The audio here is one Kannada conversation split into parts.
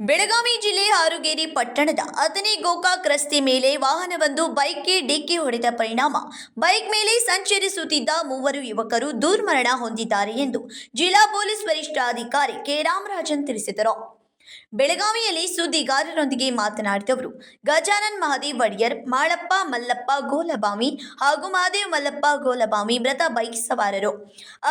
ಬೆಳಗಾವಿ ಜಿಲ್ಲೆ ಹಾರುಗೇರಿ ಪಟ್ಟಣದ ಹತ್ತನೇ ಗೋಕಾಕ್ ರಸ್ತೆ ಮೇಲೆ ವಾಹನವೊಂದು ಬೈಕ್ಗೆ ಡಿಕ್ಕಿ ಹೊಡೆದ ಪರಿಣಾಮ. ಬೈಕ್ ಮೇಲೆ ಸಂಚರಿಸುತ್ತಿದ್ದ ಮೂವರು ಯುವಕರು ದುರ್ಮರಣ ಹೊಂದಿದ್ದಾರೆ ಎಂದು ಜಿಲ್ಲಾ ಪೊಲೀಸ್ ವರಿಷ್ಠಾಧಿಕಾರಿ ಕೆ. ರಾಮರಾಜನ್ ತಿಳಿಸಿದರು. ಬೆಳಗಾವಿಯಲ್ಲಿ ಸುದ್ದಿಗಾರರೊಂದಿಗೆ ಮಾತನಾಡಿದವರು ಗಜಾನನ್ ಮಹದೇವ್ ಒಡೆಯರ್, ಮಾಳಪ್ಪ, ಮಲ್ಲಪ್ಪ ಗೋಲಬಾಮಿ ಹಾಗೂ ಮಹದೇವ್, ಮಲ್ಲಪ್ಪ ಗೋಲಬಾಮಿ ಮೃತ ಬೈಕ್ ಸವಾರರು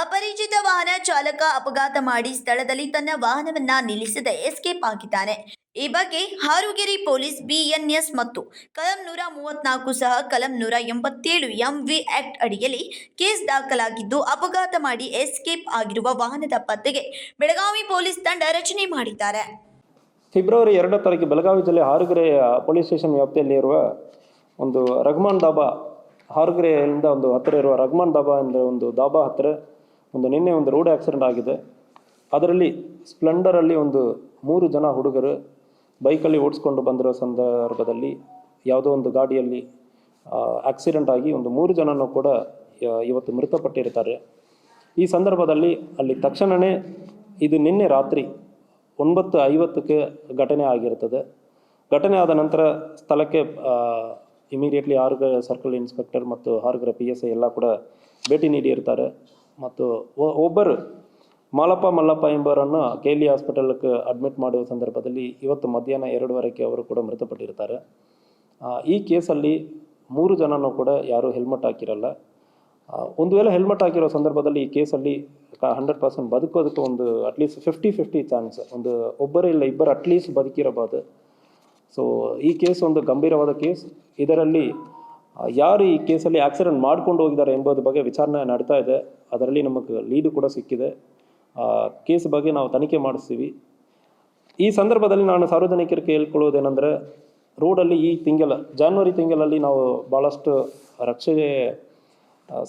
ಅಪರಿಚಿತ ವಾಹನ ಚಾಲಕ ಅಪಘಾತ ಮಾಡಿ ಸ್ಥಳದಲ್ಲಿ ತನ್ನ ವಾಹನವನ್ನ ನಿಲ್ಲಿಸದೆ ಎಸ್ಕೇಪ್ ಆಗಿದ್ದಾನೆ. ಈ ಬಗ್ಗೆ ಹಾರುಗೆರೆ ಪೊಲೀಸ್, ಬಿಎನ್ಎಸ್ ಮತ್ತು ಕಲಂ ನೂರ ಮೂವತ್ನಾಲ್ಕು ಸಹ ಕಲಂ ನೂರ ಎಂಬತ್ತೇಳು ಎಂವಿ ಆಕ್ಟ್ ಅಡಿಯಲ್ಲಿ ಕೇಸ್ ದಾಖಲಾಗಿದ್ದು, ಅಪಘಾತ ಮಾಡಿ ಎಸ್ಕೇಪ್ ಆಗಿರುವ ವಾಹನದ ಪತ್ತೆಗೆ ಬೆಳಗಾವಿ ಪೊಲೀಸ್ ತಂಡ ರಚನೆ ಮಾಡಿದ್ದಾರೆ. ಫೆಬ್ರವರಿ ಎರಡನೇ ತಾರೀಕು ಬೆಳಗಾವಿ ಜಿಲ್ಲೆ ಹಾರುಗೆರೆ ಪೊಲೀಸ್ ಸ್ಟೇಷನ್ ವ್ಯಾಪ್ತಿಯಲ್ಲಿ ಇರುವ ಒಂದು ರಘ್ಮಾನ್ ದಾಬಾ ಹಾರುಗೆರೆಯಿಂದ ಒಂದು ಹತ್ತಿರ ಇರುವ ರಘ್ಮಾನ್ ದಾಬಾ ಎಂದ ಒಂದು ದಾಬಾ ಹತ್ತಿರ ಒಂದು ನಿನ್ನೆ ಒಂದು ರೋಡ್ ಆಕ್ಸಿಡೆಂಟ್ ಆಗಿದೆ. ಅದರಲ್ಲಿ ಸ್ಪ್ಲೆಂಡರಲ್ಲಿ ಒಂದು ಮೂರು ಜನ ಹುಡುಗರು ಬೈಕಲ್ಲಿ ಓಡಿಸ್ಕೊಂಡು ಬಂದಿರೋ ಸಂದರ್ಭದಲ್ಲಿ ಯಾವುದೋ ಒಂದು ಗಾಡಿಯಲ್ಲಿ ಆಕ್ಸಿಡೆಂಟ್ ಆಗಿ ಒಂದು ಮೂರು ಜನನೂ ಕೂಡ ಇವತ್ತು ಮೃತಪಟ್ಟಿರ್ತಾರೆ. ಈ ಸಂದರ್ಭದಲ್ಲಿ ಅಲ್ಲಿ ತಕ್ಷಣವೇ ಇದು ನಿನ್ನೆ ರಾತ್ರಿ ಒಂಬತ್ತು ಐವತ್ತಕ್ಕೆ ಘಟನೆ ಆಗಿರುತ್ತದೆ. ಘಟನೆ ಆದ ನಂತರ ಸ್ಥಳಕ್ಕೆ ಇಮಿಡಿಯೇಟ್ಲಿ ಆರುಗ ಸರ್ಕಲ್ ಇನ್ಸ್ಪೆಕ್ಟರ್ ಮತ್ತು ಆರುಗರ ಪಿ ಎಸ್ ಐ ಎಲ್ಲ ಕೂಡ ಭೇಟಿ ನೀಡಿರ್ತಾರೆ ಮತ್ತು ಒಬ್ಬರು ಮಾಲಪ್ಪ ಮಲ್ಲಪ್ಪ ಎಂಬವರನ್ನು ಕೆ ಎಲ್ ಹಾಸ್ಪಿಟಲ್ಗೆ ಅಡ್ಮಿಟ್ ಮಾಡುವ ಸಂದರ್ಭದಲ್ಲಿ ಇವತ್ತು ಮಧ್ಯಾಹ್ನ ಎರಡುವರೆಗೆ ಅವರು ಕೂಡ ಮೃತಪಟ್ಟಿರ್ತಾರೆ. ಈ ಕೇಸಲ್ಲಿ ಮೂರು ಜನನೂ ಕೂಡ ಯಾರೂ ಹೆಲ್ಮೆಟ್ ಹಾಕಿರಲ್ಲ. ಒಂದು ವೇಳೆ ಹೆಲ್ಮೆಟ್ ಹಾಕಿರೋ ಸಂದರ್ಭದಲ್ಲಿ ಈ ಕೇಸಲ್ಲಿ ಹಂಡ್ರೆಡ್ ಪರ್ಸೆಂಟ್ ಬದುಕೋದಕ್ಕೆ ಒಂದು ಅಟ್ಲೀಸ್ಟ್ ಫಿಫ್ಟಿ ಫಿಫ್ಟಿ ಚಾನ್ಸ್ ಒಂದು ಒಬ್ಬರೇ ಇಲ್ಲ ಇಬ್ಬರು ಅಟ್ಲೀಸ್ಟ್ ಬದುಕಿರಬಹುದು ಸೊ ಈ ಕೇಸ್ ಒಂದು ಗಂಭೀರವಾದ ಕೇಸ್ ಇದರಲ್ಲಿ ಯಾರು ಈ ಕೇಸಲ್ಲಿ ಆಕ್ಸಿಡೆಂಟ್ ಮಾಡ್ಕೊಂಡು ಹೋಗಿದ್ದಾರೆ ಎಂಬುದ್ರ ಬಗ್ಗೆ ವಿಚಾರಣೆ ನಡೀತಾ ಇದೆ. ಅದರಲ್ಲಿ ನಮಗೆ ಲೀಡು ಕೂಡ ಸಿಕ್ಕಿದೆ. ಆ, ಕೇಸ್ ಬಗ್ಗೆ ನಾವು ತನಿಖೆ ಮಾಡಿಸ್ತೀವಿ. ಈ ಸಂದರ್ಭದಲ್ಲಿ ನಾನು ಸಾರ್ವಜನಿಕರಿಗೆ ಕೇಳ್ಕೊಳ್ಳೋದೇನೆಂದರೆ ರೋಡಲ್ಲಿ ಈ ತಿಂಗಳ ಜಾನ್ವರಿ ತಿಂಗಳಲ್ಲಿ ನಾವು ಭಾಳಷ್ಟು ರಕ್ಷಣೆ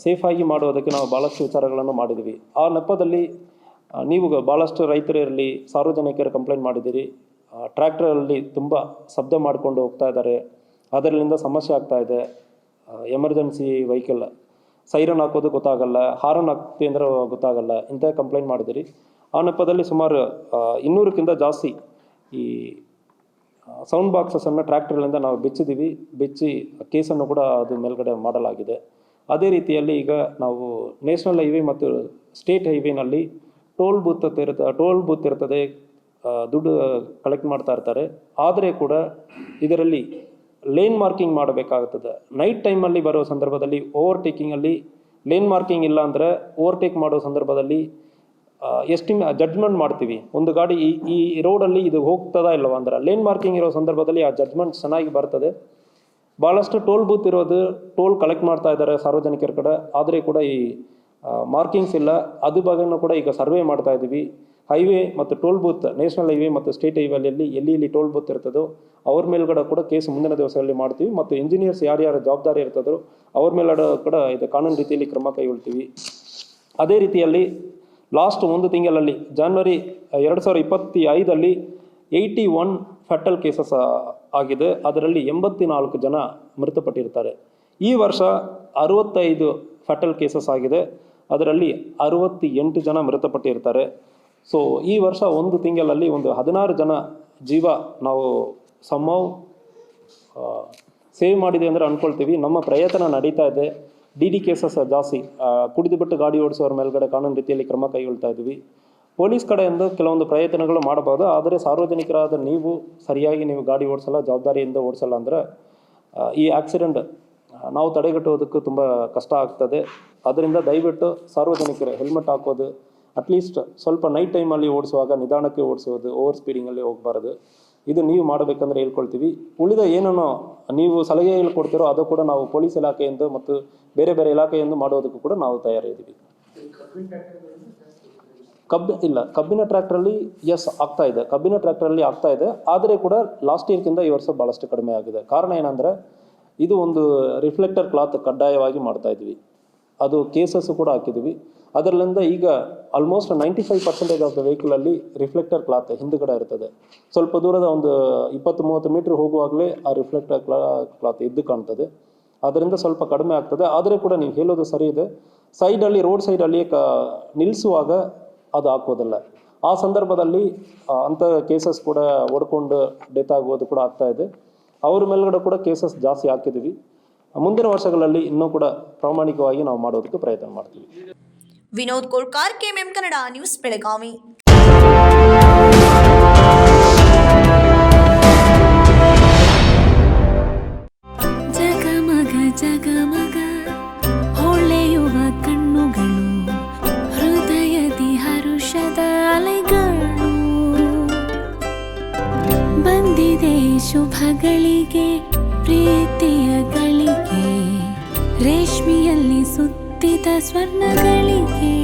ಸೇಫಾಗಿ ಮಾಡುವುದಕ್ಕೆ ನಾವು ಭಾಳಷ್ಟು ವಿಚಾರಗಳನ್ನು ಮಾಡಿದ್ವಿ ಆ ನೆಪದಲ್ಲಿ ನೀವು ಭಾಳಷ್ಟು ರೈತರು ಇರಲಿ ಸಾರ್ವಜನಿಕರು ಕಂಪ್ಲೇಂಟ್ ಮಾಡಿದ್ದೀರಿ. ಟ್ರ್ಯಾಕ್ಟರಲ್ಲಿ ತುಂಬ ಶಬ್ದ ಮಾಡಿಕೊಂಡು ಹೋಗ್ತಾ ಇದ್ದಾರೆ. ಅದರಿಂದ ಸಮಸ್ಯೆ ಆಗ್ತಾ ಇದೆ. ಎಮರ್ಜೆನ್ಸಿ ವೆಹಿಕಲ್ ಸೈರನ್ ಹಾಕೋದು ಗೊತ್ತಾಗಲ್ಲ, ಹಾರನ್ ಹಾಕ್ತಿ ಅಂದ್ರೆ ಗೊತ್ತಾಗಲ್ಲ ಇಂಥ ಕಂಪ್ಲೇಂಟ್ ಮಾಡಿದಿರಿ ಆ ನೆಪದಲ್ಲಿ ಸುಮಾರು ಇನ್ನೂರಕ್ಕಿಂತ ಜಾಸ್ತಿ ಈ ಸೌಂಡ್ ಬಾಕ್ಸಸನ್ನು ಟ್ರ್ಯಾಕ್ಟರ್ಗಳಿಂದ ನಾವು ಬೆಚ್ಚಿದ್ದೀವಿ. ಬೆಚ್ಚಿ ಕೇಸನ್ನು ಕೂಡ ಅದು ಮೇಲ್ಗಡೆ ಮಾಡಲಾಗಿದೆ. ಅದೇ ರೀತಿಯಲ್ಲಿ ಈಗ ನಾವು ನ್ಯಾಷನಲ್ ಹೈವೇ ಮತ್ತು ಸ್ಟೇಟ್ ಹೈವೇನಲ್ಲಿ ಟೋಲ್ ಬೂತ್ ಇರುತ್ತೆ ಟೋಲ್ ಬೂತ್ ಇರ್ತದೆ ದುಡ್ಡು ಕಲೆಕ್ಟ್ ಮಾಡ್ತಾ ಇರ್ತಾರೆ. ಆದರೆ ಕೂಡ ಇದರಲ್ಲಿ ಲೇನ್ ಮಾರ್ಕಿಂಗ್ ಮಾಡಬೇಕಾಗುತ್ತದೆ ನೈಟ್ ಟೈಮಲ್ಲಿ ಬರೋ ಸಂದರ್ಭದಲ್ಲಿ ಓವರ್ಟೇಕಿಂಗಲ್ಲಿ ಲೇನ್ ಮಾರ್ಕಿಂಗ್ ಇಲ್ಲ ಅಂದರೆ ಓವರ್ಟೇಕ್ ಮಾಡೋ ಸಂದರ್ಭದಲ್ಲಿ ಎಸ್ಟಿಮ್ ಜಡ್ಜ್ಮೆಂಟ್ ಮಾಡ್ತೀವಿ. ಒಂದು ಗಾಡಿ ಈ ಈ ರೋಡಲ್ಲಿ ಇದು ಹೋಗ್ತದಾ ಇಲ್ಲವಾ ಅಂದ್ರೆ ಲೇನ್ ಮಾರ್ಕಿಂಗ್ ಇರೋ ಸಂದರ್ಭದಲ್ಲಿ ಆ ಜಡ್ಜ್ಮೆಂಟ್ ಚೆನ್ನಾಗಿ ಬರ್ತದೆ. ಭಾಳಷ್ಟು ಟೋಲ್ ಬೂತ್ ಇರೋದು ಟೋಲ್ ಕಲೆಕ್ಟ್ ಮಾಡ್ತಾ ಇದ್ದಾರೆ ಸಾರ್ವಜನಿಕರ ಕಡೆ. ಆದರೆ ಕೂಡ ಈ ಮಾರ್ಕಿಂಗ್ಸ್ ಇಲ್ಲ. ಅದು ಬಗ್ಗೆನೂ ಕೂಡ ಈಗ ಸರ್ವೆ ಮಾಡ್ತಾ ಇದ್ದೀವಿ. ಹೈವೇ ಮತ್ತು ಟೋಲ್ ಬೂತ್ ನ್ಯಾಷನಲ್ ಹೈವೇ ಮತ್ತು ಸ್ಟೇಟ್ ಹೈವೇಲಿ ಎಲ್ಲಿ ಎಲ್ಲಿ ಟೋಲ್ ಬೂತ್ ಇರ್ತದೋ ಅವ್ರ ಮೇಲ್ಗಡೆ ಕೂಡ ಕೇಸ್ ಮುಂದಿನ ದಿವಸಗಳಲ್ಲಿ ಮಾಡ್ತೀವಿ. ಮತ್ತು ಇಂಜಿನಿಯರ್ಸ್ ಯಾರ್ಯಾರ ಜವಾಬ್ದಾರಿ ಇರ್ತದೋ ಅವ್ರ ಮೇಲ್ಗಡೆ ಕೂಡ ಇದು ಕಾನೂನು ರೀತಿಯಲ್ಲಿ ಕ್ರಮ ಕೈಗೊಳ್ತೀವಿ. ಅದೇ ರೀತಿಯಲ್ಲಿ ಲಾಸ್ಟ್ ಒಂದು ತಿಂಗಳಲ್ಲಿ ಜಾನ್ವರಿ ಎರಡು ಸಾವಿರದ ಇಪ್ಪತ್ತಿ ಐದಲ್ಲಿ ಏಯ್ಟಿ ಒನ್ ಫೆಟಲ್ ಕೇಸಸ್ ಆಗಿದೆ. ಅದರಲ್ಲಿ ಎಂಬತ್ನಾಲ್ಕು ಜನ ಮೃತಪಟ್ಟಿರ್ತಾರೆ. ಈ ವರ್ಷ ಅರವತ್ತೈದು ಫೆಟಲ್ ಕೇಸಸ್ ಆಗಿದೆ. ಅದರಲ್ಲಿ ಅರವತ್ತಿ ಎಂಟು ಜನ ಮೃತಪಟ್ಟಿರ್ತಾರೆ. ಸೊ ಈ ವರ್ಷ ಒಂದು ತಿಂಗಳಲ್ಲಿ ಒಂದು ಹದಿನಾರು ಜನ ಜೀವ ನಾವು ಸಮವ್ ಸೇವ್ ಮಾಡಿದೆ ಅಂದರೆ ಅಂದ್ಕೊಳ್ತೀವಿ ನಮ್ಮ ಪ್ರಯತ್ನ ನಡೀತಾ ಇದೆ. ಡಿ ಡಿ ಕೇಸಸ್ ಜಾಸ್ತಿ. ಕುಡಿದುಬಿಟ್ಟು ಕುಡಿದು ಬಿಟ್ಟು ಗಾಡಿ ಓಡಿಸೋರ ಮೇಲ್ಗಡೆ ಕಾನೂನು ರೀತಿಯಲ್ಲಿ ಕ್ರಮ ಕೈಗೊಳ್ತಾ ಇದ್ದೀವಿ. ಪೊಲೀಸ್ ಕಡೆಯಿಂದ ಕೆಲವೊಂದು ಪ್ರಯತ್ನಗಳು ಮಾಡಬಹುದು, ಆದರೆ ಸಾರ್ವಜನಿಕರಾದ ನೀವು ಸರಿಯಾಗಿ ನೀವು ಗಾಡಿ ಓಡಿಸಲ್ಲ, ಜವಾಬ್ದಾರಿಯಿಂದ ಓಡಿಸಲ್ಲ ಅಂದರೆ ಈ ಆಕ್ಸಿಡೆಂಟ್ ನಾವು ತಡೆಗಟ್ಟುವುದಕ್ಕೂ ತುಂಬ ಕಷ್ಟ ಆಗ್ತದೆ. ಅದರಿಂದ ದಯವಿಟ್ಟು ಸಾರ್ವಜನಿಕರೇ ಹೆಲ್ಮೆಟ್ ಹಾಕೋದು ಅಟ್ಲೀಸ್ಟ್ ಸ್ವಲ್ಪ ನೈಟ್ ಟೈಮಲ್ಲಿ ಓಡಿಸುವಾಗ, ನಿಧಾನಕ್ಕೆ ಓಡಿಸೋದು ಓವರ್ ಸ್ಪೀಡಿಂಗಲ್ಲಿ ಹೋಗಬಾರ್ದು. ಇದು ನೀವು ಮಾಡಬೇಕಂದ್ರೆ ಹೇಳ್ಕೊಳ್ತೀವಿ. ಉಳಿದ ಏನೇನೋ ನೀವು ಸಲಹೆಗಳು ಕೊಡ್ತೀರೋ ಅದು ಕೂಡ ನಾವು ಪೊಲೀಸ್ ಇಲಾಖೆಯಿಂದ ಮತ್ತು ಬೇರೆ ಬೇರೆ ಇಲಾಖೆಯಿಂದ ಮಾಡೋದಕ್ಕೂ ಕೂಡ ನಾವು ತಯಾರಿದ್ದೀವಿ. ಕಬ್ಬು, ಇಲ್ಲ, ಕಬ್ಬಿನ ಟ್ರ್ಯಾಕ್ಟ್ರಲ್ಲಿ ಎಸ್ ಆಗ್ತಾ ಇದೆ. ಕಬ್ಬಿನ ಟ್ರ್ಯಾಕ್ಟ್ರಲ್ಲಿ ಆಗ್ತಾ ಇದೆ. ಆದರೆ ಕೂಡ ಲಾಸ್ಟ್ ಇಯರ್ಗಿಂತ ಈ ವರ್ಷ ಭಾಳಷ್ಟು ಕಡಿಮೆ ಆಗಿದೆ. ಕಾರಣ ಏನಂದರೆ, ಇದು ಒಂದು ರಿಫ್ಲೆಕ್ಟರ್ ಕ್ಲಾತ್ ಕಡ್ಡಾಯವಾಗಿ ಮಾಡ್ತಾ ಇದ್ವಿ. ಅದು ಕೇಸಸ್ ಕೂಡ ಹಾಕಿದ್ವಿ. ಅದರಲ್ಲಿಂದ ಈಗ almost ninety five percentage of the ವೆಹಿಕಲಲ್ಲಿ reflector cloth ಹಿಂದುಗಡೆ ಇರ್ತದೆ. ಸ್ವಲ್ಪ ದೂರದ ಒಂದು ಇಪ್ಪತ್ತು, ಮೂವತ್ತು ಮೀಟ್ರ್ ಹೋಗುವಾಗಲೇ ಆ ರಿಫ್ಲೆಕ್ಟರ್ ಕ್ಲಾ ಕ್ಲಾತ್ ಎದ್ದು ಕಾಣ್ತದೆ. ಅದರಿಂದ ಸ್ವಲ್ಪ ಕಡಿಮೆ ಆಗ್ತದೆ. ಆದರೆ ಕೂಡ ನೀವು ಹೇಳೋದು ಸರಿ ಇದೆ. ಸೈಡಲ್ಲಿ ರೋಡ್ ಸೈಡಲ್ಲಿ ಕ ನಿಲ್ಲಿಸುವಾಗ ಅದು ಹಾಕೋದಿಲ್ಲ. ಆ ಸಂದರ್ಭದಲ್ಲಿ ಅಂಥ ಕೇಸಸ್ ಕೂಡ ಹೊಡ್ಕೊಂಡು ಡೆತ್ ಆಗೋದು ಕೂಡ ಆಗ್ತಾ ಇದೆ. ಅವ್ರ ಮೇಲ್ಗಡೆ ಕೂಡ ಕೇಸಸ್ ಜಾಸ್ತಿ ಹಾಕಿದ್ದೀವಿ. ಮುಂದಿನ ವರ್ಷಗಳಲ್ಲಿ ಇನ್ನೂ ಕೂಡ ಪ್ರಾಮಾಣಿಕವಾಗಿ ನಾವು ಮಾಡೋದಕ್ಕೆ ಪ್ರಯತ್ನ ಮಾಡ್ತೀವಿ. Vinod Kolkar, KMM Kannada news, Belagavi. ಶುಭಗಳಿಗೆ, ಪ್ರೀತಿಯ ಗಳಿಗೆ, ರೇಷ್ಮಿಯಲ್ಲಿ ಸುತ್ತಿದ ಸ್ವರ್ಣಗಳಿಗೆ.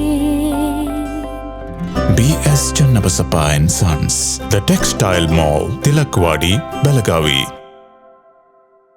BS Channabasappa and sons the textile mall Tilakwadi Belagavi